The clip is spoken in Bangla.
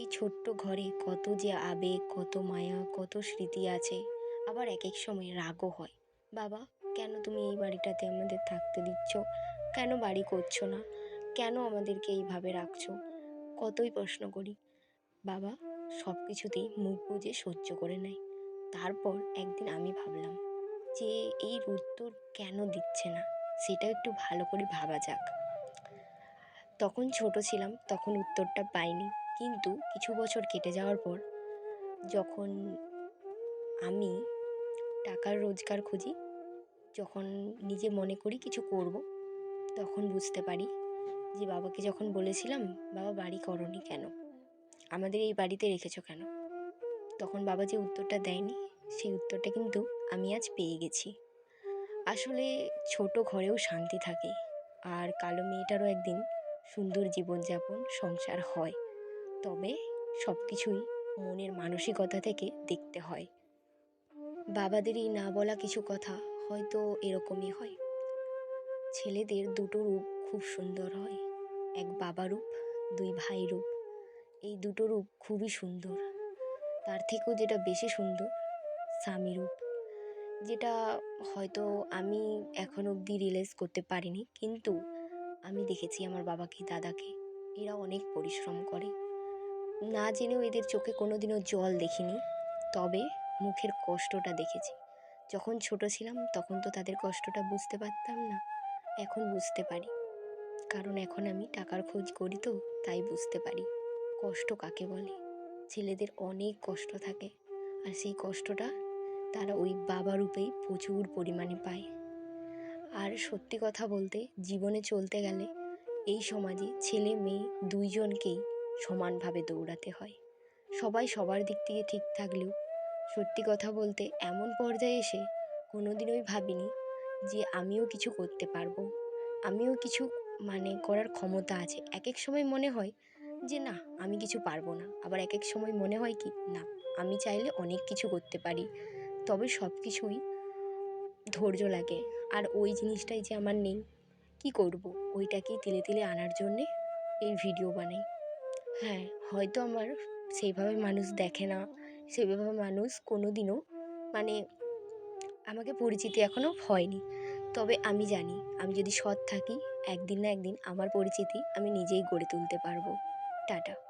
এই ছোট্ট ঘরে কত যে আবেগ, কত মায়া, কত স্মৃতি আছে। আবার এক এক সময় রাগও হয়। বাবা, কেন তুমি এই বাড়িটাতে আমাদের থাকতে দিচ্ছ? কেন বাড়ি করছ না? কেন আমাদেরকে এইভাবে রাখছো? কতই প্রশ্ন করি। বাবা সব কিছুতেই মুখ বুজে সহ্য করে নেয়। তারপর একদিন আমি ভাবলাম যে এই উত্তর কেন দিচ্ছে না? সেটা একটু ভালো করে ভাবা যাক। তখন ছোট ছিলাম, তখন উত্তরটা পাইনি। কিন্তু কিছু বছর কেটে যাওয়ার পর যখন আমি টাকার রোজগার খুঁজি, যখন নিজে মনে করি কিছু করব, তখন বুঝতে পারি যে বাবাকে যখন বলেছিলাম, বাবা, বাড়ি করনি কেন? আমাদের এই বাড়িতে রেখেছো কেন? তখন বাবা যে উত্তরটা দেয়নি, সেই উত্তরটা কিন্তু আমি আজ পেয়ে গেছি। আসলে ছোট ঘরেও শান্তি থাকে, আর কালো মেয়েটারও একদিন সুন্দর জীবনযাপন, সংসার হয়। তবে সব কিছুই মনের মানসিকতা থেকে দেখতে হয়। বাবাদেরই না বলা কিছু কথা হয়তো এরকমই হয়। ছেলেদের দুটো রূপ খুব সুন্দর হয়। এক বাবা রূপ, দুই ভাই রূপ। এই দুটো রূপ খুবই সুন্দর। তার থেকেও যেটা বেশি সুন্দর, স্বামী রূপ। যেটা হয়তো আমি এখন অবধি রিয়েলাইজ করতে পারিনি, কিন্তু আমি দেখেছি আমার বাবাকে, দাদাকে। এরা অনেক পরিশ্রম করে। না জেনেও এদের চোখে কোনো দিনও জল দেখিনি, তবে মুখের কষ্টটা দেখেছি। যখন ছোট ছিলাম, তখন তো তাদের কষ্টটা বুঝতে পারতাম না। এখন বুঝতে পারি। কারণ এখন আমি টাকার খোঁজ করি তো, তাই বুঝতে পারি। কষ্ট কাকে বলে? ছেলেদের অনেক কষ্ট থাকে, আর সেই কষ্টটা তারা ওই বাবা রূপেই প্রচুর পরিমাণে পায়। আর সত্যি কথা বলতে, জীবনে চলতে গেলে এই সমাজে ছেলে, মেয়ে দুইজনকেই সমানভাবে দৌড়াতে হয়। সবাই সবার দিক থেকে ঠিক থাকলেও, সত্যি কথা বলতে এমন পর্যায়ে এসে কোনো দিনই ভাবিনি যে আমিও কিছু করতে পারব। আমিও কিছু মানে করার ক্ষমতা আছে। এক এক সময় মনে হয় যে, না, আমি কিছু পারব না। আবার এক এক সময় মনে হয় কি, না, আমি চাইলে অনেক কিছু করতে পারি। তবে সব কিছুই ধৈর্য লাগে। আর ওই জিনিসটাই যে আমার নেই, কী করব? ওইটাকেই তিলে তিলে আনার জন্যে এই ভিডিও বানাই। হ্যাঁ হয়তো আমার সেইভাবে মানুষ দেখে না, সেইভাবে মানুষ কোনো দিনও মানে আমাকে পরিচিতি এখনও হয়নি। তবে আমি জানি, আমি যদি সৎ থাকি, একদিন না একদিন আমার পরিচিতি আমি নিজেই গড়ে তুলতে পারব। টাটা।